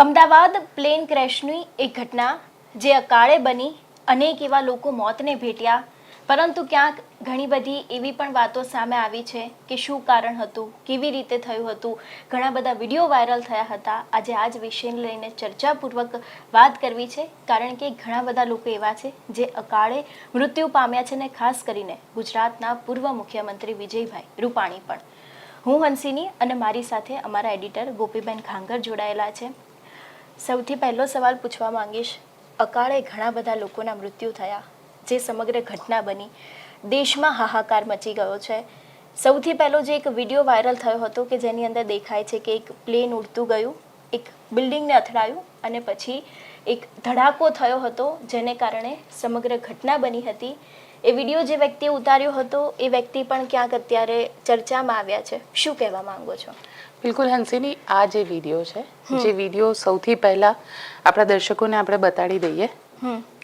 Ahmedabad plane ક્રેશની એક ઘટના જે અકાળે બની. અનેક એવા લોકો મોતને ભેટ્યા. પરંતુ ક્યાંક ઘણી બધી એવી પણ વાતો સામે આવી છે કે શું કારણ હતું, કેવી રીતે થયું હતું. ઘણા બધા વીડિયો વાયરલ થયા હતા. આજે આ જ વિષયને લઈને ચર્ચાપૂર્વક વાત કરવી છે. કારણ કે ઘણા બધા લોકો એવા છે જે અકાળે મૃત્યુ પામ્યા છે ને ખાસ કરીને ગુજરાતના પૂર્વ મુખ્યમંત્રી વિજયભાઈ રૂપાણી પણ. હું હંસિની અને મારી સાથે અમારા એડિટર ગોપીબેન ખાંગર જોડાયેલા છે. સૌથી પહેલો સવાલ પૂછવા માંગીશ, અકાળે ઘણા બધા લોકોના મૃત્યુ થયા, જે સમગ્ર ઘટના બની. દેશમાં હાહાકાર મચી ગયો છે. સૌથી પહેલો જે એક વીડિયો વાયરલ થયો હતો કે જેની અંદર દેખાય છે કે એક પ્લેન ઉડતું ગયું, એક બિલ્ડિંગને અથડાયું અને પછી એક ધડાકો થયો હતો જેને કારણે સમગ્ર ઘટના બની હતી. એ વીડિયો જે વ્યક્તિએ ઉતાર્યો હતો એ વ્યક્તિ પણ ક્યાંક અત્યારે ચર્ચામાં આવ્યા છે. શું કહેવા માંગો છો? બિલકુલ હંસિની આ જે વીડિયો છે જે વીડિયો સૌથી પહેલા આપણા દર્શકોને આપણે બતાડી દઈએ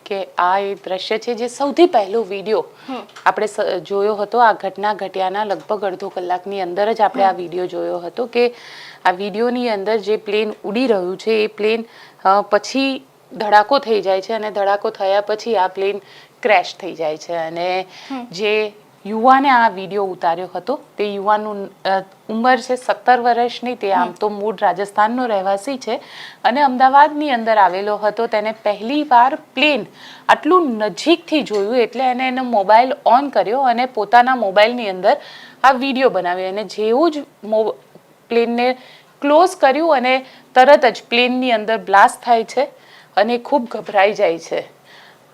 કે આ એ દ્રશ્ય છે જે સૌથી પહેલો વીડિયો આપણે જોયો હતો. આ ઘટના ઘટ્યાના લગભગ અડધો કલાકની અંદર જ આપણે આ વીડિયો જોયો હતો કે આ વિડીયોની અંદર જે પ્લેન ઉડી રહ્યું છે એ પ્લેન પછી ધડાકો થઈ જાય છે અને ધડાકો થયા પછી આ પ્લેન ક્રેશ થઈ જાય છે. અને જે યુવાને આ વીડિયો ઉતાર્યો હતો તે યુવાનનું ઉંમર છે સત્તર વર્ષની તે આમ તો મૂળ રાજસ્થાનનો રહેવાસી છે. અને અમદાવાદની અંદર આવેલો હતો તેને પહેલી વાર પ્લેન આટલું નજીકથી જોયું એટલે એને એનો મોબાઈલ ઓન કર્યો અને પોતાના મોબાઈલની અંદર આ વીડિયો બનાવ્યો. અને જેવું જ પ્લેનને ક્લોઝ કર્યું અને તરત જ પ્લેનની અંદર બ્લાસ્ટ થાય છે અને ખૂબ ગભરાઈ જાય છે.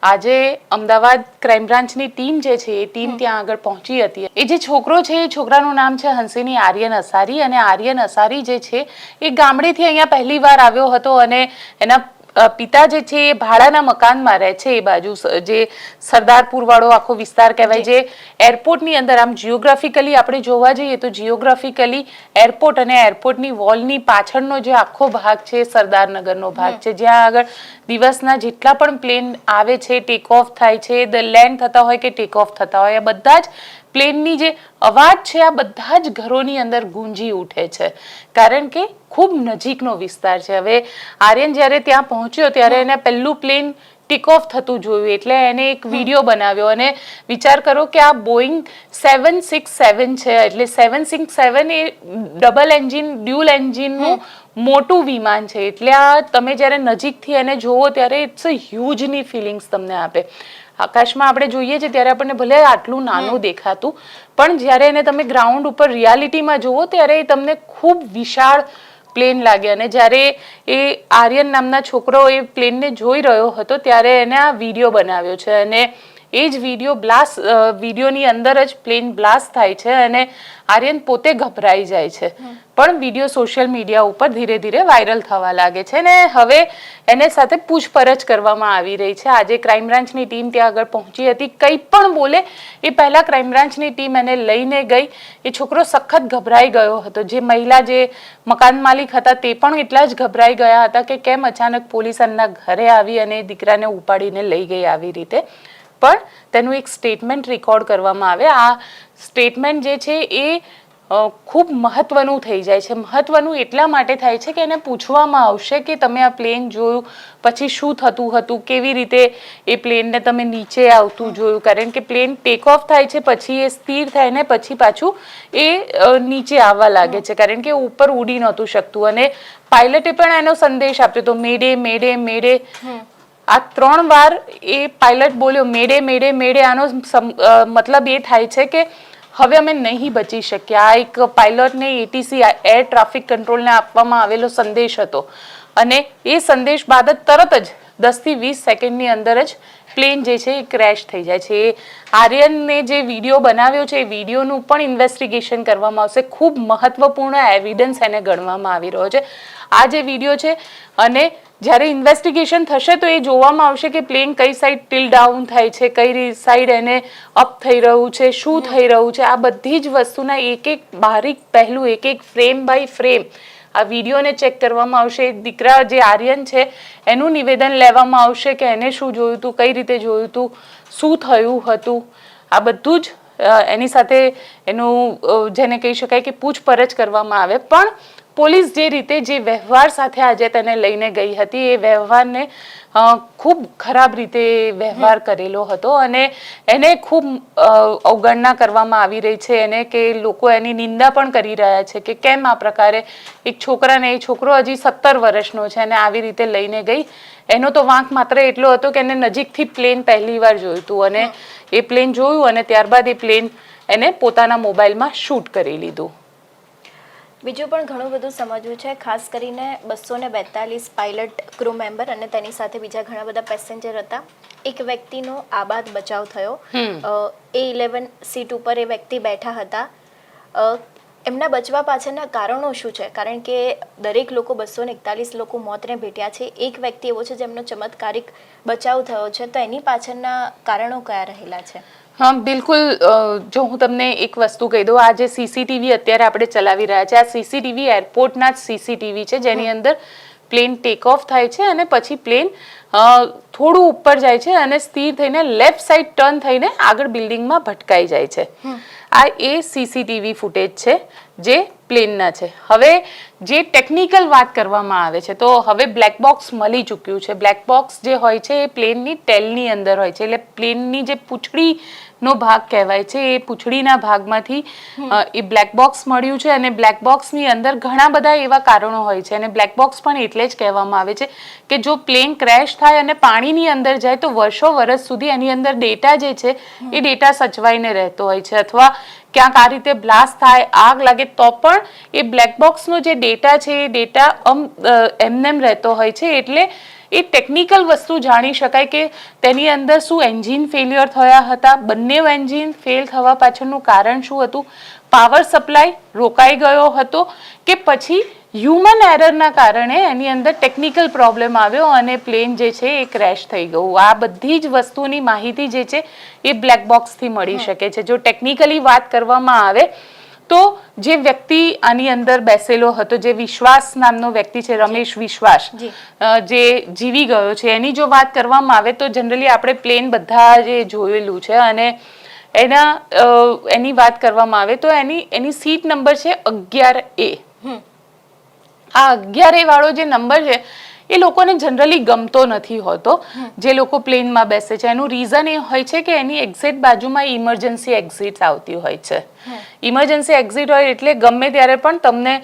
આજે અમદાવાદ ક્રાઇમ બ્રાન્ચની ટીમ જે છે એ ટીમ ત્યાં આગળ પહોંચી હતી. એ જે છોકરો છે એ છોકરાનું નામ છે હંસિની આર્યન અસારી અને આર્યન અસારી જે છે એ ગામડેથી અહીંયા પહેલી વાર આવ્યો હતો અને એના પિતા જે છે એ ભાડાના મકાનમાં રહે છે એ બાજુ જે સરદારપુર વાળો આખો વિસ્તાર કહેવાય જે. એરપોર્ટની અંદર આમ જિયોગ્રાફિકલી આપણે જોવા જઈએ તો જિયોગ્રાફિકલી એરપોર્ટ અને એરપોર્ટની વોલની પાછળનો જે આખો ભાગ છે સરદારનગરનો ભાગ છે જ્યાં આગળ દિવસના જેટલા પણ પ્લેન આવે છે ટેક ઓફ થાય છે ધ લેન્ડ થતા હોય કે ટેક ઓફ થતા હોય આ બધા જ પ્લેનની જે અવાજ છે આ બધા જ ઘરોની અંદર ગુંજી ઉઠે છે. કારણ કે ખૂબ નજીકનો વિસ્તાર છે. હવે આર્યન જ્યારે ત્યાં પહોંચ્યો ત્યારે એને પહેલું પ્લેન ટેક ઓફ થતું જોયું. એટલે એને એક વીડિયો બનાવ્યો અને વિચાર કરો કે આ બોઈંગ સેવન સિક્સ સેવન છે. એટલે સેવન સિક્સ સેવન એ ડબલ એન્જિન ડ્યુલ એન્જિનનું મોટું વિમાન છે. એટલે આ તમે જ્યારે નજીકથી એને જોવો ત્યારે ઇટ્સ અ હ્યુજની ફિલિંગ્સ તમને આપે. આકાશમાં આપણે જોઈએ છીએ ત્યારે આપણને ભલે આટલું નાનું દેખાતું પણ જ્યારે એને તમે ગ્રાઉન્ડ ઉપર રિયાલિટીમાં જુઓ ત્યારે એ તમને ખૂબ વિશાળ પ્લેન લાગે. અને જ્યારે એ આર્યન નામના છોકરો એ પ્લેનને જોઈ રહ્યો હતો ત્યારે એને આ વીડિયો બનાવ્યો છે. અને એ જ વીડિયો બ્લાસ્ટ વિડીયોની અંદર જ પ્લેન બ્લાસ્ટ થાય છે અને આર્યન પોતે ગભરાઈ જાય છે. પણ વીડિયો સોશિયલ મીડિયા ઉપર ધીરે ધીરે વાયરલ થવા લાગે છે ને હવે એને સાથે પૂછપરછ કરવામાં આવી રહી છે. આજે ક્રાઇમ બ્રાન્ચની ટીમ ત્યાં આગળ પહોંચી હતી. કંઈ પણ બોલે એ પહેલા ક્રાઇમ બ્રાન્ચની ટીમ એને લઈને ગઈ. એ છોકરો સખત ગભરાઈ ગયો હતો. જે મહિલા જે મકાન માલિક હતા તે પણ એટલા જ ગભરાઈ ગયા હતા કે કેમ અચાનક પોલીસ એમના ઘરે આવી અને દીકરાને ઉપાડીને લઈ ગઈ આવી રીતે. પણ તેનું એક સ્ટેટમેન્ટ રેકોર્ડ કરવામાં આવે. આ સ્ટેટમેન્ટ જે છે એ ખૂબ મહત્વનું થઈ જાય છે. મહત્વનું એટલા માટે થાય છે કે એને પૂછવામાં આવશે કે તમે આ પ્લેન જોયું, પછી શું થતું હતું, કેવી રીતે એ પ્લેનને તમે નીચે આવતું જોયું? કારણ કે પ્લેન ટેક ઓફ થાય છે, પછી એ સ્થિર થાય ને પછી પાછું એ નીચે આવવા લાગે છે. કારણ કે ઉપર ઉડી નહોતું શકતું અને પાયલટે પણ એનો સંદેશ આપ્યો તો, મેડે મેડે મેડે. આ ત્રણ વાર એ પાયલટ બોલ્યો મેડે મેડે મેડે આનો મતલબ એ થાય છે કે હવે અમે નહીં બચી શક્યા. આ એક પાયલટને એટીસી એર ટ્રાફિક કંટ્રોલને આપવામાં આવેલો સંદેશ હતો. અને એ સંદેશ બાદ જ તરત જ દસથી વીસ સેકન્ડની અંદર જ પ્લેન જે છે એ ક્રેશ થઈ જાય છે. એ આર્યનને જે વીડિયો બનાવ્યો છે, એ વિડીયોનું પણ ઇન્વેસ્ટિગેશન કરવામાં આવશે. ખૂબ મહત્વપૂર્ણ એવિડન્સ એને ગણવામાં આવી રહ્યો છે. આ જે વીડિયો છે અને જ્યારે ઇન્વેસ્ટિગેશન થશે તો એ જોવામાં આવશે કે પ્લેન કઈ સાઈડ ટીલ ડાઉન થાય છે કઈ સાઈડ એને અપ થઈ રહ્યું છે શું થઈ રહ્યું છે આ બધી જ વસ્તુના એક એક બારીક પહેલું એક એક ફ્રેમ બાય ફ્રેમ આ વિડીયોને ચેક કરવામાં આવશે. દીકરા જે આર્યન છે એનું નિવેદન લેવામાં આવશે કે એને શું જોયું હતું કઈ રીતે જોયું હતું શું થયું હતું. આ બધું જ એની સાથે એનું જેને કહી શકાય કે પૂછપરછ કરવામાં આવે. પણ પોલીસ જે રીતે જે વ્યવહાર સાથે આજે તેને લઈને ગઈ હતી એ વ્યવહારને ખૂબ ખરાબ રીતે વ્યવહાર કરેલો હતો અને એને ખૂબ અવગણના કરવામાં આવી રહી છે એને કે લોકો એની નિંદા પણ કરી રહ્યા છે કે કેમ આ પ્રકારે એક છોકરાને એ છોકરો હજી સત્તર વર્ષનો છે અને આવી રીતે લઈને ગઈ. એનો તો વાંક માત્ર એટલો હતો કે એને નજીકથી પ્લેન પહેલી વાર જોયું હતું અને એ પ્લેન જોયું અને ત્યારબાદ એ પ્લેન એને પોતાના મોબાઈલમાં શૂટ કરી લીધું. બીજું પણ ઘણું બધું સમજવું છે ખાસ કરીને બસો ને બેતાલીસ પાયલટ ક્રૂ મેમ્બર અને તેની સાથે બીજા ઘણા બધા પેસેન્જર હતા. એક વ્યક્તિનો આબાદ બચાવ થયો. એ ઇલેવન સીટ ઉપર એ વ્યક્તિ બેઠા હતા. એમના બચવા પાછળના કારણો શું છે? કારણ કે દરેક લોકો બસો ને એકતાલીસ લોકો મોતને ભેટ્યા છે. એક વ્યક્તિ એવો છે જેમનો ચમત્કારિક બચાવ થયો છે. તો એની પાછળના કારણો કયા રહેલા છે? હા બિલકુલ જો હું તમને એક વસ્તુ કહી દઉં આ જે સીસીટીવી અત્યારે આપણે ચલાવી રહ્યા છે આ સીસીટીવી એરપોર્ટના જ સીસીટીવી છે જેની અંદર પ્લેન ટેક ઓફ થાય છે અને પછી પ્લેન થોડું ઉપર જાય છે અને સ્થિર થઈને લેફ્ટ સાઈડ ટર્ન થઈને આગળ બિલ્ડિંગમાં ભટકાઈ જાય છે. આ એ સીસીટીવી ફૂટેજ છે જે પ્લેનના છે. હવે જે ટેકનિકલ વાત કરવામાં આવે છે તો હવે બ્લેક બોક્સ મળી ચૂક્યું છે. બ્લેક બોક્સ જે હોય છે એ પ્લેનની ટેલની અંદર હોય છે. એટલે પ્લેનની જે પૂંછડીનો ભાગ કહેવાય છે. એ પૂંછડીના ભાગમાંથી એ બ્લેક બોક્સ મળ્યું છે અને બ્લેક બોક્સની અંદર ઘણા બધા એવા કારણો હોય છે અને બ્લેક બોક્સ પણ એટલે જ કહેવામાં આવે છે કે જો પ્લેન ક્રેશ થાય અને પાણીની અંદર જાય તો વર્ષો વર્ષ સુધી એની અંદર ડેટા જે છે, એ ડેટા સચવાઈને રહેતો હોય છે. અથવા ક્યાંક આ રીતે બ્લાસ્ટ થાય, આગ લાગે, તો પણ એ બ્લેક બોક્સનો જે ડેટા છે, એ ડેટા એમનેમ રહેતો હોય છે. એટલે એ ટેકનિકલ વસ્તુ જાણી શકાય કે તેની અંદર શું એન્જિન ફેલિયર થયા હતા બંને એન્જિન ફેલ થવા પાછળનું કારણ શું હતું? પાવર સપ્લાય રોકાઈ ગયો હતો કે પછી હ્યુમન એરરના કારણે એની અંદર ટેકનિકલ પ્રોબ્લેમ આવ્યો અને પ્લેન જે છે એ ક્રેશ થઈ ગયું. આ બધી જ વસ્તુની માહિતી જે છે એ બ્લેક બોક્સથી મળી શકે છે. જો ટેકનિકલી વાત કરવામાં આવે તો જે વ્યક્તિ આની અંદર બેસેલો હતો જે વિશ્વાસ નામનો વ્યક્તિ છે રમેશ વિશ્વાસ જે. જીવી ગયો છે એની જો વાત કરવામાં આવે તો જનરલી આપણે પ્લેન બધા જે જોયેલું છે અને એના એની વાત કરવામાં આવે તો એની એની સીટ નંબર છે અગિયાર એ. આ અગિયાર એ વાળો જે નંબર છે એ લોકોને જનરલી ગમતો નથી હોતો. જે લોકો પ્લેનમાં બેસે છે એનું રીઝન એ હોય છે કે એની એક્ઝિટ બાજુમાં ઇમરજન્સી એક્ઝિટ આવતી હોય છે. ઇમરજન્સી એક્ઝિટ હોય એટલે ગમે ત્યારે પણ તમને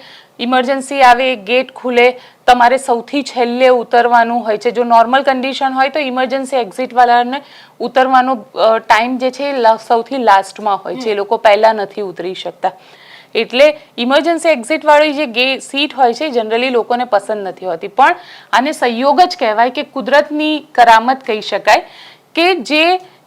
ઇમરજન્સી આવે ગેટ ખુલે તમારે સૌથી છેલ્લે ઉતરવાનું હોય છે. જો નોર્મલ કન્ડિશન હોય તો ઇમરજન્સી એક્ઝિટ વાળાને ઉતરવાનો ટાઈમ જે છે એ સૌથી લાસ્ટમાં હોય છે. એ લોકો પહેલાં નથી ઉતરી શકતા. એટલે ઇમરજન્સી એક્ઝિટવાળી જે ગે સીટ હોય છે જનરલી લોકોને પસંદ નથી હોતી. પણ આને સંયોગ જ કહેવાય કે કુદરતની કરામત કહી શકાય કે જે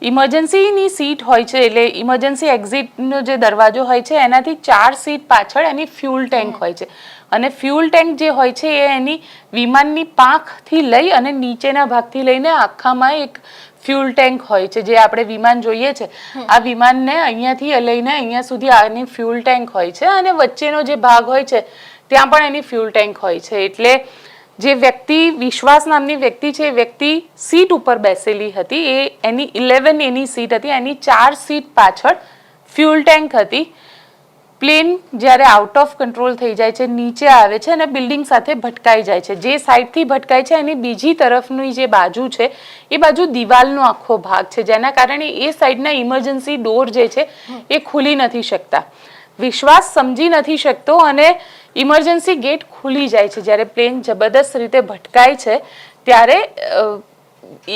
ઇમરજન્સીની સીટ હોય છે, એટલે ઇમરજન્સી એક્ઝિટનો જે દરવાજો હોય છે, એનાથી ચાર સીટ પાછળ એની ફ્યુલ ટેન્ક હોય છે. અને ફ્યુલ ટેન્ક જે હોય છે, એ એની વિમાનની પાંખથી લઈ અને નીચેના ભાગથી લઈને આખામાં એક ફ્યુલ ટેન્ક હોય છે, જે આપણે વિમાન જોઈએ છે, આ વિમાનને અહીંયાથી લઈને અહીંયા સુધી આની ફ્યુલ ટેન્ક હોય છે અને વચ્ચેનો જે ભાગ હોય છે, ત્યાં પણ એની ફ્યુલ ટેન્ક હોય છે. એટલે જે વ્યક્તિ, વિશ્વાસ નામની વ્યક્તિ છે, એ વ્યક્તિ સીટ ઉપર બેસેલી હતી, એ એની ઇલેવન એની સીટ હતી, એની ચાર સીટ પાછળ ફ્યુલ ટેન્ક હતી. પ્લેન જ્યારે આઉટ ઓફ કંટ્રોલ થઈ જાય છે, નીચે આવે છે અને બિલ્ડિંગ સાથે ભટકાઈ જાય છે. જે સાઈડથી ભટકાય છે, એની બીજી તરફની જે બાજુ છે, એ બાજુ દિવાલનો આખો ભાગ છે. જેના કારણે એ સાઈડના ઇમરજન્સી ડોર જે છે, એ ખુલી નથી શકતા. વિશ્વાસ સમજી નથી શકતો અને ઇમરજન્સી ગેટ ખુલી જાય છે. જ્યારે પ્લેન જબરદસ્ત રીતે ભટકાય છે, ત્યારે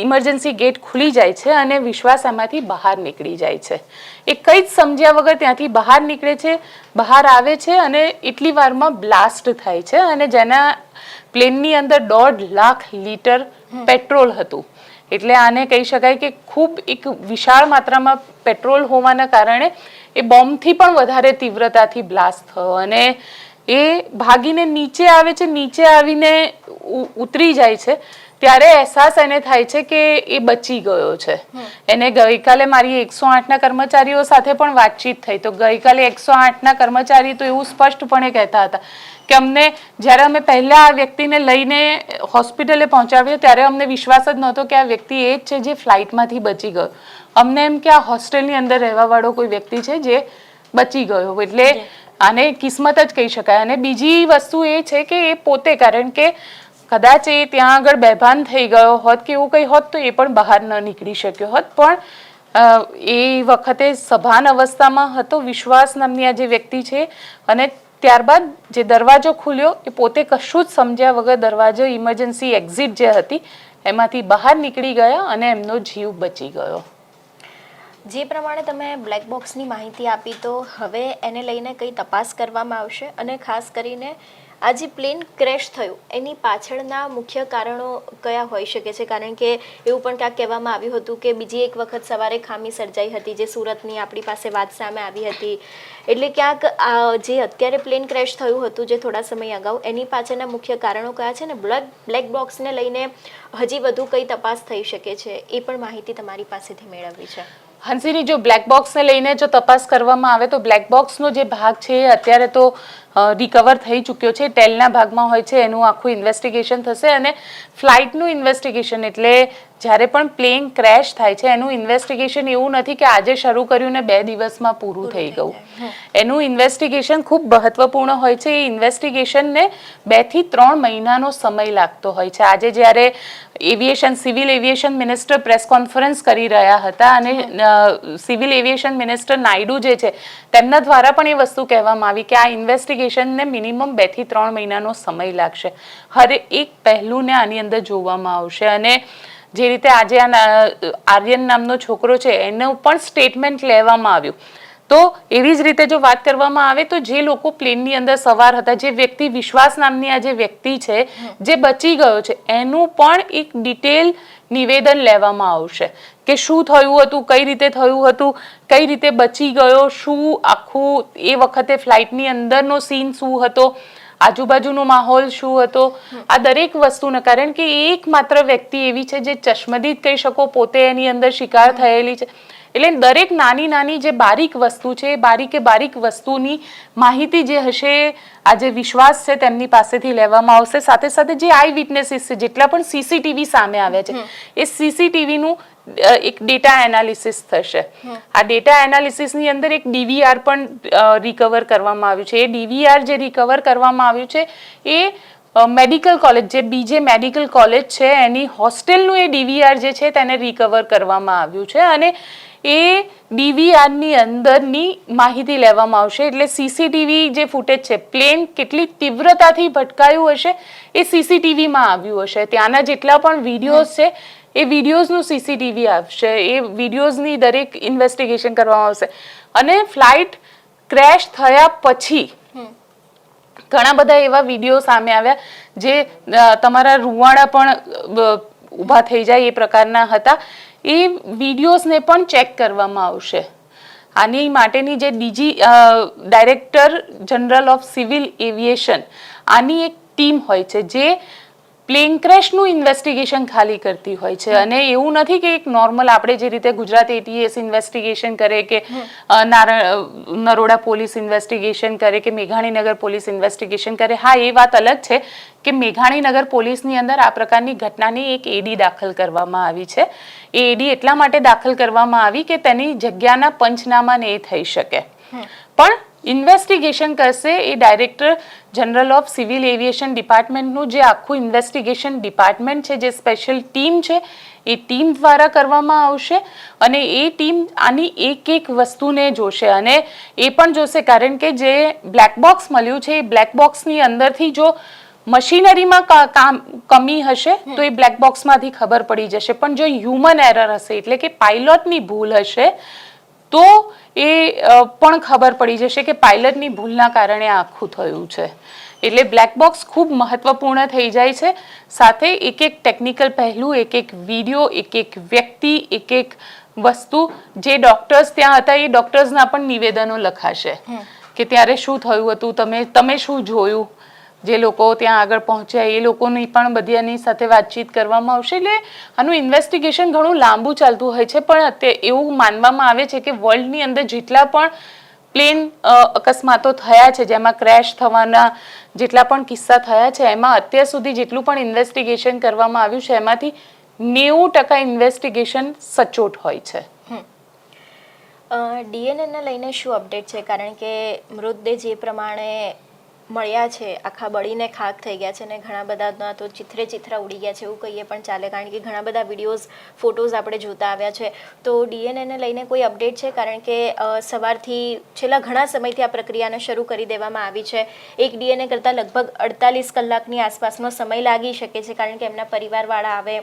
ઇમરજન્સી ગેટ ખુલી જાય છે અને વિશ્વાસ આમાંથી બહાર નીકળી જાય છે. એ કંઈ જ સમજ્યા વગર ત્યાંથી બહાર નીકળે છે બહાર આવે છે અને એટલી વારમાં બ્લાસ્ટ થાય છે અને જેના પ્લેનની અંદર દોઢ લાખ લીટર પેટ્રોલ હતું. એટલે આને કહી શકાય કે ખૂબ એક વિશાળ માત્રામાં પેટ્રોલ હોવાના કારણે એ બોમ્બથી પણ વધારે તીવ્રતાથી બ્લાસ્ટ થયો અને એ ભાગીને નીચે આવે છે નીચે આવીને ઉતરી જાય છે. ત્યારે અહેસાસ એને થાય છે કે એ બચી ગયો છે. એને ગઈકાલે મારી એકસો આઠના કર્મચારીઓ સાથે પણ વાતચીત થઈ. તો ગઈકાલે એકસો આઠના કર્મચારી તો એવું સ્પષ્ટપણે કહેતા હતા કે અમને જ્યારે અમે પહેલા આ વ્યક્તિને લઈને હોસ્પિટલે પહોંચાડ્યો ત્યારે અમને વિશ્વાસ જ નહોતો કે આ વ્યક્તિ એ જ છે જે ફ્લાઇટમાંથી બચી ગયો. અમને એમ કે આ હોસ્ટેલની અંદર રહેવાવાળો કોઈ વ્યક્તિ છે જે બચી ગયો એટલે આને કિસ્મત જ કહી શકાય. અને બીજી વસ્તુ એ છે કે એ પોતે કારણ કે કદાચ એ ત્યાં આગળ બેભાન થઈ ગયો હોત કે એવું કંઈ હોત તો એ પણ બહાર ન નીકળી શક્યો હોત. પણ એ વખતે સભાન અવસ્થામાં હતો, વિશ્વાસ નામની આ જે વ્યક્તિ છે અને ત્યારબાદ જે દરવાજો ખુલ્યો, એ પોતે કશું જ સમજ્યા વગર દરવાજો ઇમરજન્સી એક્ઝિટ જે હતી, એમાંથી બહાર નીકળી ગયા અને એમનો જીવ બચી ગયો. જે પ્રમાણે તમે બ્લેક બોક્સની માહિતી આપી, તો હવે એને લઈને કઈ તપાસ કરવામાં આવશે? અને ખાસ કરીને આ જે પ્લેન ક્રેશ થયું. એની પાછળના મુખ્ય કારણો કયા હોઈ શકે છે? કારણ કે એવું પણ ક્યાંક કહેવામાં આવ્યું હતું કે બીજી એક વખત સવારે ખામી સર્જાઈ હતી, જે સુરતની આપણી પાસે વાત સામે આવી હતી. એટલે ક્યાંક જે અત્યારે પ્લેન ક્રેશ થયું હતું, જે થોડા સમય અગાઉ, એની પાછળના મુખ્ય કારણો કયા છે ને? બ્લડ, બ્લેક બોક્સને લઈને હજી વધુ કઈ તપાસ થઈ શકે છે? એ પણ માહિતી તમારી પાસેથી મેળવવી છે. હંસીની જો બ્લેક બોક્સને લઈને જો તપાસ કરવામાં આવે તો બ્લેક બોક્સનો જે ભાગ છે એ અત્યારે તો રિકવર થઈ ચૂક્યો છે. ટેલના ભાગમાં હોય છે એનું આખું ઇન્વેસ્ટિગેશન થશે અને ફ્લાઇટનું ઇન્વેસ્ટિગેશન એટલે જ્યારે પણ પ્લેન ક્રેશ થાય છે એનું ઇન્વેસ્ટિગેશન એવું નથી કે આજે શરૂ કર્યું ને બે દિવસમાં પૂરું થઈ થઈ ગયું. એનું ઇન્વેસ્ટિગેશન ખૂબ મહત્વપૂર્ણ હોય છે. એ ઇન્વેસ્ટિગેશનને બેથી ત્રણ મહિનાનો સમય લાગતો હોય છે. આજે જ્યારે aviation civil aviation minister press conference કરી રહ્યા હતા અને સિવિલ એવિએશન મિનિસ્ટર નાયડુ જે છે, તેમના દ્વારા પણ એ વસ્તુ કહેવામાં આવી કે આ ઇન્વેસ્ટિગેશનને મિનિમમ બેથી ત્રણ મહિનાનો સમય લાગશે. હરે એક પહેલુંને આની અંદર જોવામાં આવશે અને જે રીતે આજે આ આર્યન નામનો છોકરો છે, એનું પણ સ્ટેટમેન્ટ લેવામાં આવ્યું. તો એવી જ રીતે જો વાત કરવામાં આવે તો જે લોકો પ્લેનની અંદર સવાર હતા, જે વ્યક્તિ વિશ્વાસ નામની આ જે વ્યક્તિ છે, જે બચી ગયો છે, એનું પણ એક ડિટેલ નિવેદન લેવામાં આવશે કે શું થયું હતું, કઈ રીતે થયું હતું, કઈ રીતે બચી ગયો, શું આખું એ વખતે ફ્લાઇટની અંદરનો સીન શું હતો, આજુબાજુનો માહોલ શું હતો, આ દરેક વસ્તુને કારણ કે એકમાત્ર વ્યક્તિ એવી છે જે ચશ્મદીદ કહી શકો, પોતે એની અંદર શિકાર થયેલી છે. એટલે દરેક નાની નાની જે બારીક વસ્તુ છે એ બારીકે બારીક વસ્તુની માહિતી જે હશે આ જે વિશ્વાસ છે તેમની પાસેથી લેવામાં આવશે. સાથે સાથે જે આઈ વિટનેસીસ છે જેટલા પણ સીસીટીવી સામે આવ્યા છે એ સીસીટીવીનું એક ડેટા એનાલિસિસ થશે. આ ડેટા એનાલિસિસની અંદર એક ડીવીઆર પણ રિકવર કરવામાં આવ્યું છે. એ ડીવીઆર જે રિકવર કરવામાં આવ્યું છે એ મેડિકલ કોલેજ જે બીજે મેડિકલ કોલેજ છે એની હોસ્ટેલનું એ ડીવીઆર જે છે તેને રિકવર કરવામાં આવ્યું છે. અને એ ડીવીઆરની અંદરની માહિતી લેવામાં આવશે. એટલે સીસીટીવી જે ફૂટેજ છે પ્લેન કેટલી તીવ્રતાથી ભટકાયું હશે એ સીસીટીવીમાં આવ્યું હશે. ત્યાંના જેટલા પણ વિડીયોઝ છે એ વિડીયોઝનું સીસીટીવી આવશે. એ વિડીયોઝની દરેક ઇન્વેસ્ટિગેશન કરવામાં આવશે. અને ફ્લાઇટ ક્રેશ થયા પછી ઘણા બધા એવા વીડિયો સામે આવ્યા જે તમારા રૂવાડા પણ ઊભા થઈ જાય એ પ્રકારના હતા. એ વિડીયોઝને પણ ચેક કરવામાં આવશે. આની માટેની જે DG director general of civil aviation, આની એક ટીમ હોય છે, જે પ્લેન ક્રેશનું ઇન્વેસ્ટિગેશન ખાલી કરતી હોય છે. અને એવું નથી કે એક નોર્મલ આપણે જે રીતે ગુજરાત એટીએસ ઇન્વેસ્ટિગેશન કરે કે નરોડા પોલીસ ઇન્વેસ્ટિગેશન કરે કે મેઘાણીનગર પોલીસ ઇન્વેસ્ટિગેશન કરે. હા એ વાત અલગ છે કે મેઘાણીનગર પોલીસની અંદર આ પ્રકારની ઘટનાની એક એડી દાખલ કરવામાં આવી છે. એ એડી એટલા માટે દાખલ કરવામાં આવી કે તેની જગ્યાના પંચનામાને એ થઈ શકે. પણ ઇન્વેસ્ટિગેશન કરશે એ director general of civil aviation ડિપાર્ટમેન્ટનું જે આખું ઇન્વેસ્ટિગેશન ડિપાર્ટમેન્ટ છે, જે સ્પેશિયલ ટીમ છે, એ ટીમ દ્વારા કરવામાં આવશે અને એ ટીમ આની એક એક વસ્તુને જોશે અને એ પણ જોશે કારણ કે જે બ્લેક બોક્સ મળ્યું છે, એ બ્લેક બોક્સની અંદરથી જો મશીનરીમાં કામ, કમી હશે તો એ બ્લેક બોક્સમાંથી ખબર પડી જશે. પણ જો હ્યુમન એરર હશે, એટલે કે પાઇલોટની ભૂલ હશે, તો એ પણ ખબર પડી જશે કે પાયલટની ભૂલના કારણે આખું થયું છે. એટલે બ્લેક બોક્સ ખૂબ મહત્વપૂર્ણ થઈ જાય છે. સાથે એક એક ટેકનિકલ પહેલું એક એક વીડિયો એક એક વ્યક્તિ એક એક વસ્તુ જે ડોક્ટર્સ ત્યાં હતા એ ડોક્ટર્સના પણ નિવેદનો લખાશે કે ત્યારે શું થયું હતું તમે તમે શું જોયું? જે લોકો ત્યાં આગળ પહોંચ્યા, એ લોકોની પણ બધાની સાથે વાતચીત કરવામાં આવશે. એટલે આનું ઇન્વેસ્ટિગેશન ઘણું લાંબુ ચાલતું હોય છે, પણ અત્યારે એવું માનવામાં આવે છે કે વર્લ્ડની અંદર જેટલા પણ પ્લેન અકસ્માતો થયા છે, જેમાં ક્રેશ થવાના જેટલા પણ કિસ્સા થયા છે, એમાં અત્યાર સુધી જેટલું પણ ઇન્વેસ્ટિગેશન કરવામાં આવ્યું છે, એમાંથી નેવું ટકા ઇન્વેસ્ટિગેશન સચોટ હોય છે. ડીએનએને લઈને શું અપડેટ છે? કારણ કે મૃતદેહ જે પ્રમાણે મળ્યા છે. આખા બળીને ખાક થઈ ગયા છે અને ઘણા બધાના તો ચિત્રે ચિત્રા ઉડી ગયા છે એવું કહીએ પણ ચાલે કારણ કે ઘણા બધા વિડીયોઝ, ફોટોઝ આપણે જોતા આવ્યા છે. તો ડીએનએને લઈને કોઈ અપડેટ છે? કારણ કે સવારથી છેલ્લા ઘણા સમયથી આ પ્રક્રિયાને શરૂ કરી દેવામાં આવી છે. એક ડીએનએ કરતાં લગભગ અડતાલીસ કલાકની આસપાસનો સમય લાગી શકે છે કારણ કે એમના પરિવારવાળા આવે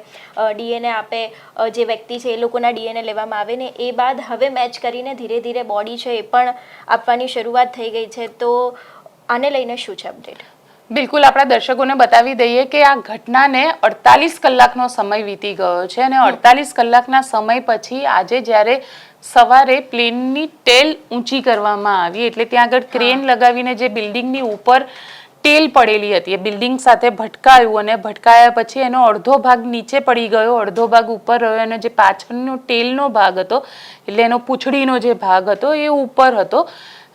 ડીએનએ આપે જે વ્યક્તિ છે એ લોકોના ડીએનએ લેવામાં આવે ને એ બાદ હવે મેચ કરીને ધીરે ધીરે બોડી છે એ પણ આપવાની શરૂઆત થઈ ગઈ છે. તો આને લઈને શું છે અપડેટ બિલકુલ આપણા દર્શકોને બતાવી દઈએ કે આ ઘટનાને અડતાલીસ કલાકનો સમય વીતી ગયો છે અને અડતાલીસ કલાકના સમય પછી આજે જ્યારે સવારે પ્લેનની ટેલ ઊંચી કરવામાં આવી એટલે ત્યાં આગળ ક્રેન લગાવીને જે બિલ્ડિંગની ઉપર ટેલ પડેલી હતી એ બિલ્ડિંગ સાથે ભટકાયું અને ભટકાયા પછી એનો અડધો ભાગ નીચે પડી ગયો અડધો ભાગ ઉપર રહ્યો અને જે પાછળનો ટેલનો ભાગ હતો એટલે એનો પૂંછડીનો જે ભાગ હતો એ ઉપર હતો.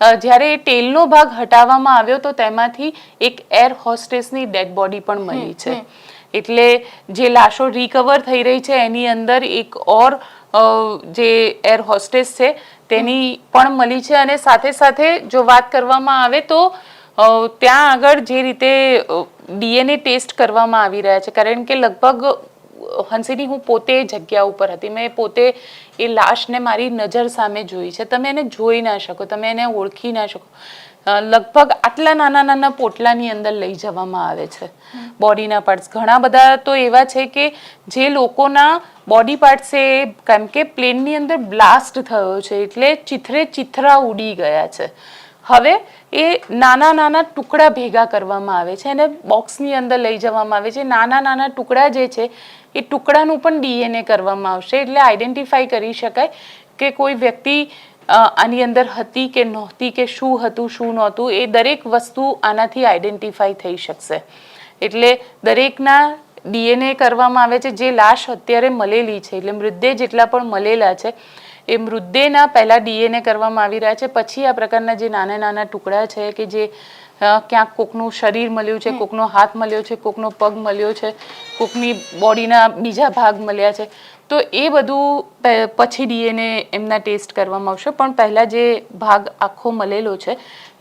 જ્યારે ટેલનો ભાગ હટાવવામાં આવ્યો તો તેમાંથી એક એર હોસ્ટેસની ડેડ બોડી પણ મળી છે. એટલે જે લાશો રિકવર થઈ રહી છે એની અંદર એક ઓર જે એર હોસ્ટેસ છે તેની પણ મળી છે અને સાથે સાથે જો વાત કરવામાં આવે તો ત્યાં આગળ જે રીતે ડીએનએ ટેસ્ટ કરવામાં આવી રહ્યા છે. કારણ કે લગભગ હંસીની હું પોતે જગ્યા ઉપર હતી. મેં પોતે એ લાશને મારી નજર સામે જોઈ છે. તમે એને જોઈ ના શકો, તમે એને ઓળખી ના શકો. લગભગ આટલા નાના નાના પોટલાની અંદર લઈ જવામાં આવે છે બોડીના પાર્ટ્સ ઘણા બધા તો એવા છે કે જે લોકોના બોડી પાર્ટ્સ એ કેમ કે પ્લેનની અંદર બ્લાસ્ટ થયો છે એટલે ચિથરે ચિથરા ઉડી ગયા છે. હવે એ નાના નાના ટુકડા ભેગા કરવામાં આવે છે અને બોક્સની અંદર લઈ જવામાં આવે છે. નાના નાના ટુકડા જે છે એ ટુકડાનું પણ ડીએનએ કરવામાં આવશે એટલે આઈડેન્ટિફાઈ કરી શકાય કે કોઈ વ્યક્તિ આની અંદર હતી કે નહોતી કે શું હતું, શું નહોતું, એ દરેક વસ્તુ આનાથી આઈડેન્ટિફાઈ થઈ શકશે. એટલે દરેકના ડીએનએ કરવામાં આવે છે, જે લાશ અત્યારે મળેલી છે, એટલે મૃતદેહ જેટલા પણ મળેલા છે, એ મૃતદેહના પહેલાં ડીએનએ કરવામાં આવી રહ્યા છે. પછી આ પ્રકારના જે નાના નાના ટુકડા છે કે જે ક્યાંક કોકનું શરીર મળ્યું છે કોકનો હાથ મળ્યો છે કોકનો પગ મળ્યો છે કોકની બોડીના બીજા ભાગ મળ્યા છે. તો એ બધું પછી ડીએનએ એમના ટેસ્ટ કરવામાં આવશે. પણ પહેલાં જે ભાગ આખો મળેલો છે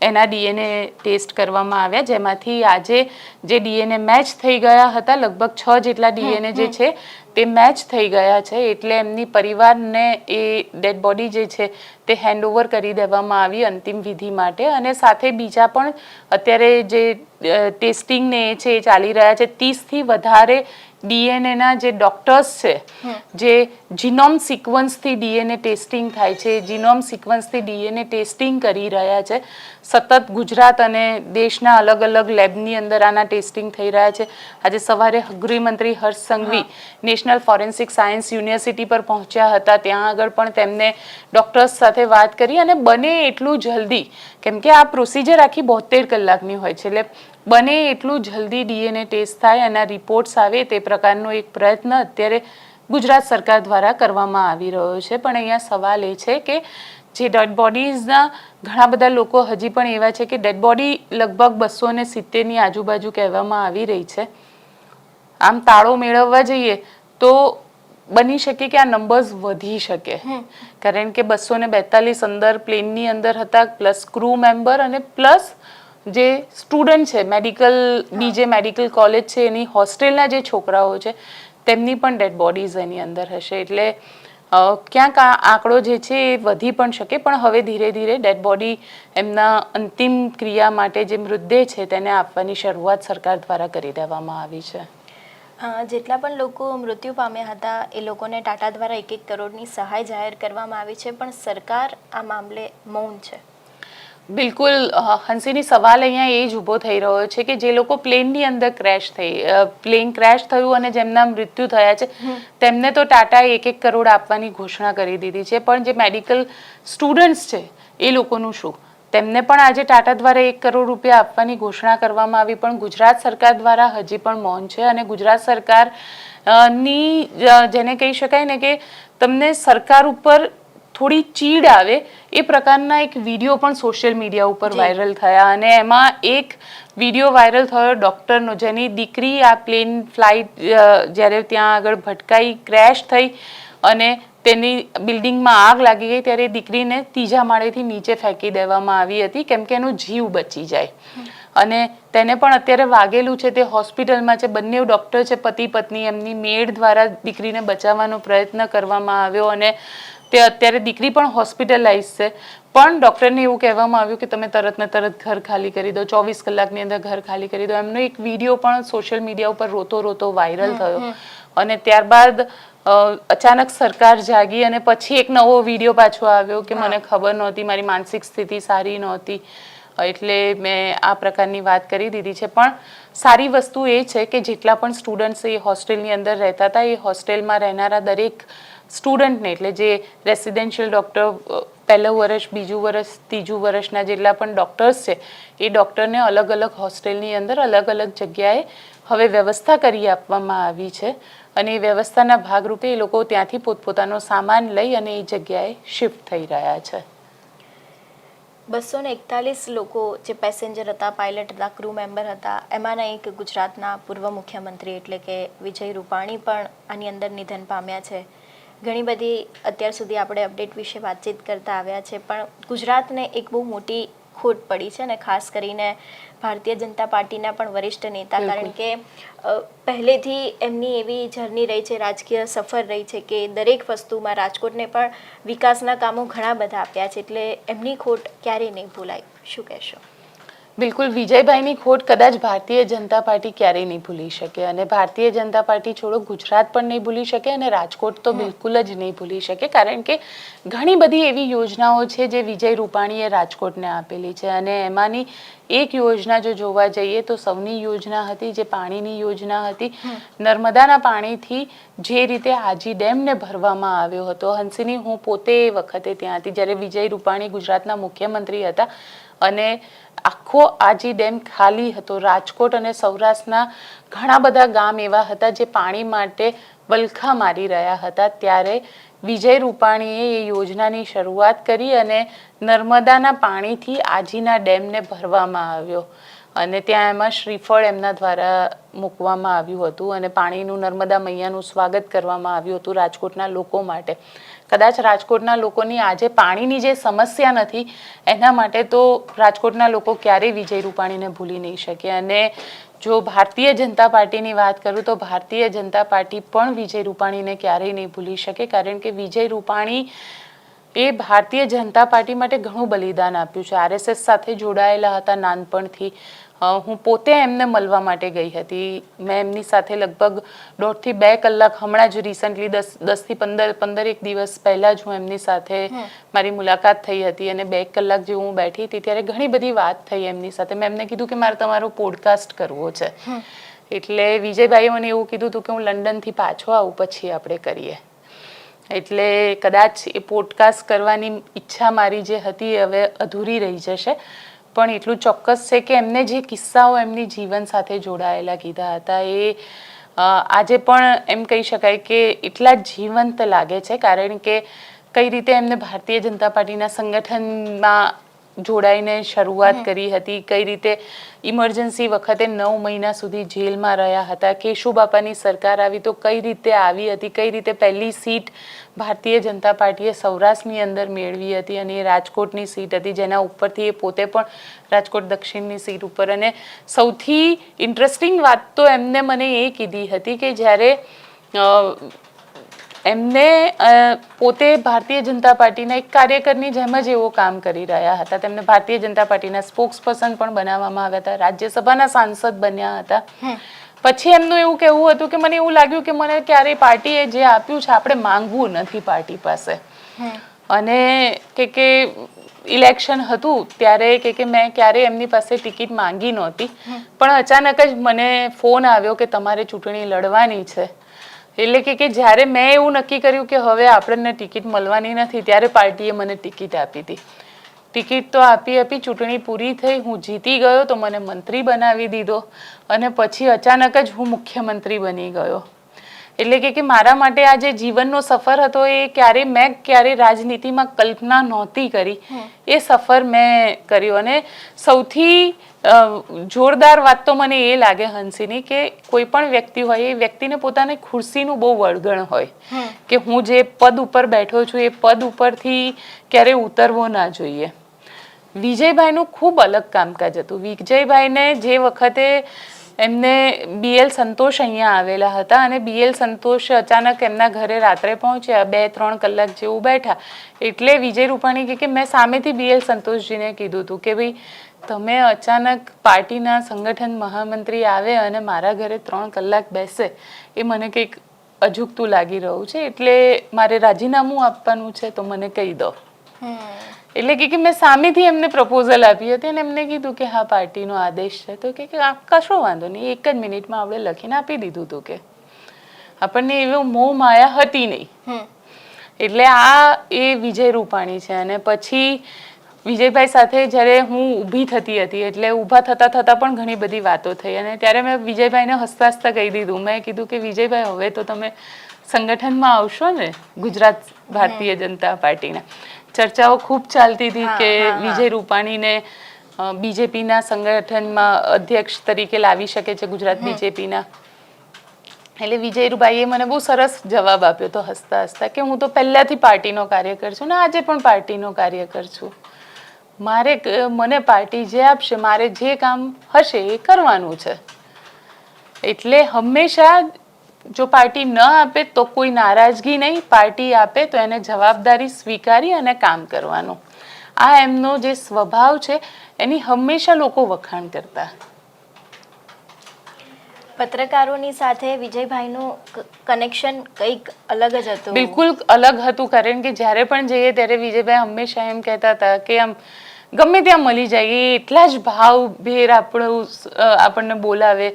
એના ડીએનએ ટેસ્ટ કરવામાં આવ્યા. જેમાંથી આજે જે ડીએનએ મેચ થઈ ગયા હતા લગભગ છ જેટલા ડીએનએ જે છે તે મેચ થઈ ગયા છે. એટલે એમની પરિવારને એ ડેડ બોડી જે છે તે હેન્ડઓવર કરી દેવામાં આવી અંતિમ વિધિ માટે. અને સાથે બીજા પણ અત્યારે જે ટેસ્ટિંગ ને એ છે એ ચાલી રહ્યા છે. ત્રીસથી વધારે ડીએનએના જે ડોક્ટર્સ છે જે જીનોમ સિક્વન્સથી ડીએનએ ટેસ્ટિંગ થાય છે જીનોમ સિક્વન્સથી ડીએનએ ટેસ્ટિંગ કરી રહ્યા છે. સતત ગુજરાત અને દેશના અલગ અલગ લેબની અંદર આના ટેસ્ટિંગ થઈ રહ્યા છે. આજે સવારે ગૃહમંત્રી Harsh Sanghavi national forensic science university પર પહોંચ્યા હતા. ત્યાં આગળ પણ તેમને ડોક્ટર્સ સાથે વાત કરી અને બને એટલું જલ્દી, કેમ કે આ પ્રોસિજર આખી બોતેર કલાકની હોય છે. એટલે બને એટલું જલ્દી ડીએનએ ટેસ્ટ થાય અને રિપોર્ટ્સ આવે તે પ્રકારનો એક પ્રયત્ન અત્યારે ગુજરાત સરકાર દ્વારા કરવામાં આવી રહ્યો છે. પણ અહીંયા સવાલ એ છે કે જે ડેડ બોડીઝના ઘણા બધા લોકો હજી પણ એવા છે કે ડેડ બોડી લગભગ બસો ને સિત્તેરની આજુબાજુ કહેવામાં આવી રહી છે. આમ તાળો મેળવવા જઈએ તો બની શકે કે આ નંબર્સ વધી શકે. કારણ કે બસો ને બેતાલીસ અંદર પ્લેનની અંદર હતા પ્લસ ક્રૂ મેમ્બર અને પ્લસ જે સ્ટુડન્ટ છે મેડિકલની જે મેડિકલ કોલેજ છે એની હોસ્ટેલના જે છોકરાઓ છે તેમની પણ ડેડ બોડીઝ એની અંદર હશે. એટલે ક્યાંક આ આંકડો જે છે એ વધી પણ શકે પણ હવે ધીરે ધીરે ડેડ બોડી એમના અંતિમ ક્રિયા માટે જે મૃતદેહ છે તેને આપવાની શરૂઆત સરકાર દ્વારા કરી દેવામાં આવી છે. જેટલા પણ લોકો મૃત્યુ પામ્યા હતા એ લોકોને ટાટા દ્વારા એક એક કરોડની સહાય જાહેર કરવામાં આવી છે પણ સરકાર આ મામલે મૌન છે. બિલકુલ હંસીની સવાલ અહીંયા એ જ ઊભો થઈ રહ્યો છે કે જે લોકો પ્લેનની અંદર ક્રેશ થઈ પ્લેન ક્રેશ થયું અને જેમના મૃત્યુ થયા છે તેમને તો ટાટાએ એક એક કરોડ આપવાની ઘોષણા કરી દીધી છે પણ જે મેડિકલ સ્ટુડન્ટ્સ છે એ લોકોનું શું? તેમને પણ આજે ટાટા દ્વારા એક કરોડ રૂપિયા આપવાની ઘોષણા કરવામાં આવી પણ ગુજરાત સરકાર દ્વારા હજી પણ મૌન છે અને ગુજરાત સરકારની જેને કહી શકાય ને કે તમને સરકાર ઉપર થોડી ચીડ આવે એ પ્રકારના એક વીડિયો પણ સોશિયલ મીડિયા ઉપર વાયરલ થયા અને એમાં એક વીડિયો વાયરલ થયો ડૉક્ટરનો જેની દીકરી આ પ્લેન ફ્લાઇટ જ્યારે ત્યાં આગળ ભટકાઈ ક્રેશ થઈ અને તેની બિલ્ડિંગમાં આગ લાગી ગઈ ત્યારે એ દીકરીને ત્રીજા માળેથી નીચે ફેંકી દેવામાં આવી હતી કેમ કે એનો જીવ બચી જાય. અને તેને પણ અત્યારે વાગેલું છે તે હોસ્પિટલમાં છે. બંને ડૉક્ટર છે પતિ પત્ની એમની મેડ દ્વારા દીકરીને બચાવવાનો પ્રયત્ન કરવામાં આવ્યો અને તે અત્યારે દીકરી પણ હોસ્પિટલાઇઝ છે. પણ ડૉક્ટરને એવું કહેવામાં આવ્યું કે તમે તરત ને તરત ઘર ખાલી કરી દો ચોવીસ કલાકની અંદર ઘર ખાલી કરી દો. એમનો એક વીડિયો પણ સોશિયલ મીડિયા ઉપર રોતો રોતો વાયરલ થયો. અને ત્યારબાદ અચાનક સરકાર જાગી અને પછી એક નવો વીડિયો પાછો આવ્યો કે મને ખબર નહોતી મારી માનસિક સ્થિતિ સારી નહોતી. એટલે મેં આ પ્રકારની વાત કરી દીધી છે. પણ સારી વસ્તુ એ છે કે જેટલા પણ સ્ટુડન્ટ્સ એ હોસ્ટેલની અંદર રહેતા હતા એ હોસ્ટેલમાં રહેનારા દરેક સ્ટુડન્ટને એટલે જે રેસિડેન્શિયલ ડૉક્ટર પહેલું વર્ષ બીજું વર્ષ ત્રીજું વર્ષના જેટલા પણ ડૉક્ટર્સ છે એ ડૉક્ટરને અલગ અલગ હોસ્ટેલની અંદર અલગ અલગ જગ્યાએ હવે વ્યવસ્થા કરી આપવામાં આવી છે. અને એ વ્યવસ્થાના ભાગરૂપે એ લોકો ત્યાંથી પોતપોતાનો સામાન લઈ અને એ જગ્યાએ શિફ્ટ થઈ રહ્યા છે. બસો ને એકતાલીસ લોકો જે પેસેન્જર હતા પાયલટ હતા ક્રૂ મેમ્બર હતા, એમાંના એક ગુજરાતના પૂર્વ મુખ્યમંત્રી એટલે કે વિજય રૂપાણી પણ આની અંદર નિધન પામ્યા છે. ઘણી બધી અત્યાર સુધી આપણે અપડેટ વિશે વાતચીત કરતા આવ્યા છે, પણ ગુજરાતને એક બહુ મોટી ખોટ પડી છે અને ખાસ કરીને ભારતીય જનતા પાર્ટીના પણ વરિષ્ઠ નેતા. કારણ કે પહેલેથી એમની એવી જર્ની રહી છે રાજકીય સફર રહી છે કે દરેક વસ્તુમાં રાજકોટને પણ વિકાસના કામો ઘણા બધા આપ્યા છે. એટલે એમની ખોટ ક્યારેય નહીં ભૂલાય. શું કહેશો? બિલકુલ વિજયભાઈની ખોટ કદાચ ભારતીય જનતા પાર્ટી ક્યારેય નહીં ભૂલી શકે અને ભારતીય જનતા પાર્ટી છોડો ગુજરાત પણ નહીં ભૂલી શકે અને રાજકોટ તો બિલકુલ જ નહીં ભૂલી શકે કારણ કે ઘણી બધી એવી યોજનાઓ છે જે વિજય રૂપાણીએ રાજકોટને આપેલી છે અને એમાંની એક યોજના જો જોવા જઈએ તો સૌની યોજના હતી જે પાણીની યોજના હતી. નર્મદાના પાણીથી જે રીતે આજી ડેમને ભરવામાં આવ્યો હતો. હંસિની હું પોતે એ વખતે ત્યાં હતી જ્યારે વિજય રૂપાણી ગુજરાતના મુખ્યમંત્રી હતા અને આખો આજી ડેમ ખાલી હતો. રાજકોટ અને સૌરાષ્ટ્રના ઘણા બધા ગામ એવા હતા જે પાણી માટે વલખા મારી રહ્યા હતા. ત્યારે વિજય રૂપાણીએ એ યોજનાની શરૂઆત કરી અને નર્મદાના પાણીથી આજીના ડેમને ભરવામાં આવ્યો. અને ત્યાં એમાં શ્રીફળ એમના દ્વારા મૂકવામાં આવ્યું હતું અને પાણીનું નર્મદા મૈયાનું સ્વાગત કરવામાં આવ્યું હતું રાજકોટના લોકો માટે. કદાચ રાજકોટના લોકોની આજે પાણીની જે સમસ્યા નથી, એના માટે તો રાજકોટના લોકો ક્યારેય વિજય રૂપાણીને ભૂલી નહીં શકે. અને જો ભારતીય જનતા પાર્ટીની વાત કરું તો ભારતીય જનતા પાર્ટી પણ વિજય રૂપાણીને ક્યારેય નહીં ભૂલી શકે, કારણ કે વિજય રૂપાણી એ ભારતીય જનતા પાર્ટી માટે ઘણું બલિદાન આપ્યું છે. આરએસએસ સાથે જોડાયેલા હતા નાનપણથી. હું પોતે એમને મળવા માટે ગઈ હતી. મેં એમની સાથે લગભગ દોઢથી બે કલાક હમણાં જ રિસન્ટલી દસ દસથી પંદર પંદર એક દિવસ પહેલાં જ હું એમની સાથે મારી મુલાકાત થઈ હતી અને બે કલાક જેવું હું બેઠી હતી ત્યારે ઘણી બધી વાત થઈ એમની સાથે. મેં એમને કીધું કે મારે તમારો પોડકાસ્ટ કરવો છે. એટલે વિજયભાઈએ મને એવું કીધું હતું કે હું લંડનથી પાછો આવું પછી આપણે કરીએ. એટલે કદાચ એ પોડકાસ્ટ કરવાની ઈચ્છા મારી જે હતી હવે અધૂરી રહી જશે. પણ એટલું ચોક્કસ છે કે એમને જે કિસ્સાઓ એમની જીવન સાથે જોડાયેલા કીધા હતા એ આજે પણ એમ કહી શકાય કે એટલા જીવંત લાગે છે. કારણ કે કઈ રીતે એમને ભારતીય જનતા પાર્ટીના સંગઠનમાં જોડાઈને શરૂઆત કરી હતી. કઈ રીતે ઇમરજન્સી વખતે નવ મહિના સુધી જેલમાં રહ્યા હતા? કેશુબાપાની સરકાર આવી તો કઈ રીતે આવી હતી? કઈ રીતે પહેલી સીટ ભારતીય જનતા પાર્ટીએ સૌરાષ્ટ્રની અંદર મેળવી હતી અને એ રાજકોટની સીટ હતી? જેના ઉપરથી એ પોતે પણ રાજકોટ દક્ષિણની સીટ ઉપર. અને સૌથી ઇન્ટરેસ્ટિંગ વાત તો એમને મને એ કીધી હતી કે જ્યારે એમને પોતે ભારતીય જનતા પાર્ટીના એક કાર્યકરની જેમ જ એવો કામ કરી રહ્યા હતા. તેમને ભારતીય જનતા પાર્ટીના સ્પોક્સ પર્સન પણ બનાવવામાં આવ્યા હતા. રાજ્યસભાના સાંસદ બન્યા હતા. પછી એમનું એવું કહેવું હતું કે મને એવું લાગ્યું કે મને ક્યારેય પાર્ટીએ જે આપ્યું છે આપણે માંગવું નથી પાર્ટી પાસે. અને કે કે ઇલેક્શન હતું ત્યારે કે કે મેં ક્યારે એમની પાસે ટિકિટ માંગી નહોતી. પણ અચાનક જ મને ફોન આવ્યો કે તમારે ચૂંટણી લડવાની છે. એટલે કે કે જ્યારે મેં એવું નક્કી કર્યું કે હવે આપણને ટિકિટ મળવાની નથી ત્યારે પાર્ટીએ મને ટિકિટ આપી હતી ટિકિટ તો આપી આપી ચૂંટણી પૂરી થઈ હું જીતી ગયો તો મને મંત્રી બનાવી દીધો અને પછી અચાનક જ હું મુખ્યમંત્રી બની ગયો. એટલે કે કે મારા માટે આ જે જીવનનો સફર હતો એ ક્યારે મેં ક્યારે રાજનીતિમાં કલ્પના નહોતી કરી. એ સફર મેં કર્યો અને સૌથી જોરદાર વાત તો મને એ લાગે હંસીની કે કોઈ પણ વ્યક્તિ હોય એ વ્યક્તિને પોતાની ખુરશીનું બહુ વળગણ હોય કે હું જે પદ ઉપર બેઠો છું એ પદ ઉપરથી ક્યારે ઉતરવો ના જોઈએ. વિજયભાઈનું ખૂબ અલગ કામકાજ હતું. વિજયભાઈને જે વખતે એમને બીએલ સંતોષ અહીંયા આવેલા હતા અને બીએલ સંતોષ અચાનક એમના ઘરે રાત્રે પહોંચ્યા બે ત્રણ કલાક જેવું બેઠા એટલે વિજય રૂપાણી કે મેં સામેથી બીએલ સંતોષજીને કીધું હતું કે ભાઈ તમે અચાનક પાર્ટીના સંગઠન મહામંત્રી આવે અને મારા ઘરે ત્રણ કલાક બેસે એ મને કંઈક અજુગતું લાગી રહ્યું છે. એટલે મારે રાજીનામું આપવાનું છે તો મને કહી દો. એટલે કે મેં સામેથી એમને પ્રપોઝલ આપી હતી અને એમને કીધું કે હા પાર્ટીનો આદેશ છે. તો કે કશો વાંધો નહીં એક જ મિનિટમાં આપણે લખીને આપી દીધું હતું કે. આપણને એવો મોહ માયા હતી નહીં. એટલે આ એ વિજય રૂપાણી છે અને પછી વિજયભાઈ સાથે જ્યારે હું ઊભી થતી હતી એટલે ઊભા થતા થતાં પણ ઘણી બધી વાતો થઈ અને ત્યારે મેં વિજયભાઈને હસતા હસતા કહી દીધું. મેં કીધું કે વિજયભાઈ હવે તો તમે સંગઠનમાં આવશો ને ગુજરાત ભારતીય જનતા પાર્ટીના. ચર્ચાઓ ખૂબ ચાલતી હતી કે. વિજય રૂપાણીને બીજેપીના સંગઠનમાં અધ્યક્ષ તરીકે લાવી શકે છે ગુજરાત બીજેપીના. એટલે વિજયભાઈએ મને બહુ સરસ જવાબ આપ્યો તો હસતા હસતા કે હું તો પહેલાથી પાર્ટીનો કાર્યકર છું ને આજે પણ પાર્ટીનો કાર્યકર છું. મારે મને પાર્ટી જે આપશે મારે જે કામ હશે એ કરવાનું છે. એટલે હંમેશા જો પાર્ટી ન આપે તો કોઈ નારાજગી નહીં પાર્ટી આપે તો એને જવાબદારી સ્વીકારી અને કામ કરવાનું. આ એમનો જે સ્વભાવ છે એની હંમેશા લોકો વખાણ કરતા. પત્રકારોની સાથે વિજયભાઈનું કનેક્શન કંઈક અલગ જ હતું. બિલકુલ અલગ હતું કારણ કે જ્યારે પણ જઈએ ત્યારે વિજયભાઈ હંમેશા એમ કહેતા હતા કે આમ ગમે ત્યાં મળી જાય એ એટલા જ ભાવ ભેર આપણું આપણને બોલાવે.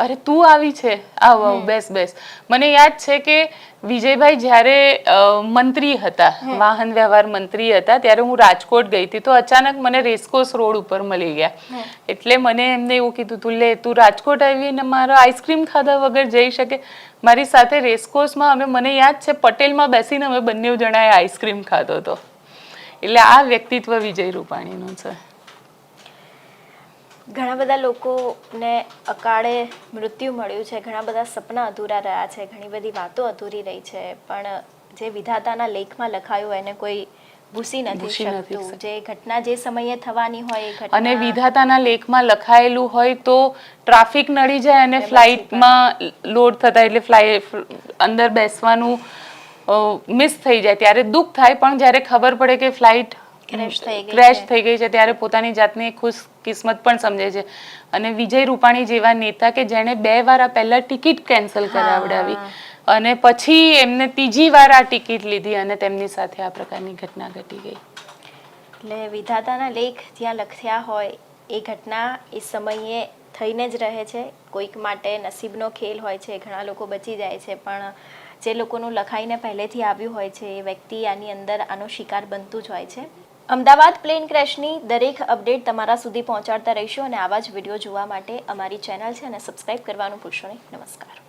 અરે તું આવી છે? આવ આવ બેસ બેસ. મને યાદ છે કે વિજયભાઈ જ્યારે મંત્રી હતા વાહન વ્યવહાર મંત્રી હતા ત્યારે હું રાજકોટ ગઈ હતી તો અચાનક મને રેસકોર્સ રોડ ઉપર મળી ગયા. એટલે મને એમને એવું કીધું તું લે તું રાજકોટ આવી ને મારો આઈસ્ક્રીમ ખાધા વગર જઈ શકે. મારી સાથે રેસકોર્સમાં અમે મને યાદ છે પટેલમાં બેસીને અમે બંને જણાએ આઈસ્ક્રીમ ખાધો હતો. એટલે આ વ્યક્તિત્વ વિજય રૂપાણીનું છે. ઘણા બધા લોકોને અકાળે મૃત્યુ મળ્યું છે ઘણા બધા સપના અધૂરા રહ્યા છે ઘણી બધી વાતો અધૂરી રહી છે પણ જે વિધાતાના લેખમાં લખાયું એને કોઈ ભૂસી નથી શકતું. જે ઘટના જે સમયે થવાની હોય એ અને વિધાતાના લેખમાં લખાયેલું હોય તો ટ્રાફિક નડી જાય અને ફ્લાઇટમાં લોડ થતા એટલે ફ્લાઇટ અંદર બેસવાનું મિસ થઈ જાય. ત્યારે દુઃખ થાય પણ જ્યારે ખબર પડે કે ફ્લાઇટ ક્રેશ થઈ ગઈ છે. ત્યારે પોતાની જાતને ખુશ કિસ્મત પણ સમજે છે. અને વિજય રૂપાણી જેવા નેતા કે જેણે બે વાર આ પહેલા ટિકિટ કેન્સલ કરાવડાવી અને પછી એમને ત્રીજી વાર આ ટિકિટ લીધી અને તેમની સાથે આ પ્રકારની ઘટના ઘટી ગઈ. એટલે વિધાતાના લેખ જ્યાં લખ્યા હોય એ ઘટના એ સમયે થઈને જ રહે છે. કોઈક માટે નસીબનો ખેલ હોય છે ઘણા લોકો બચી જાય છે પણ જે લોકોનું લખાઈને પહેલેથી આવ્યું હોય છે, એ વ્યક્તિ આની અંદર આનો શિકાર બનતું જ હોય છે. અમદાવાદ પ્લેન ક્રેશની દરેક અપડેટ તમારા સુધી પહોંચાડતા રહીશું અને આવા જ વીડિયો જોવા માટે અમારી ચેનલ છે અને સબસ્ક્રાઇબ કરવાનું ભૂલશો નહીં. નમસ્કાર.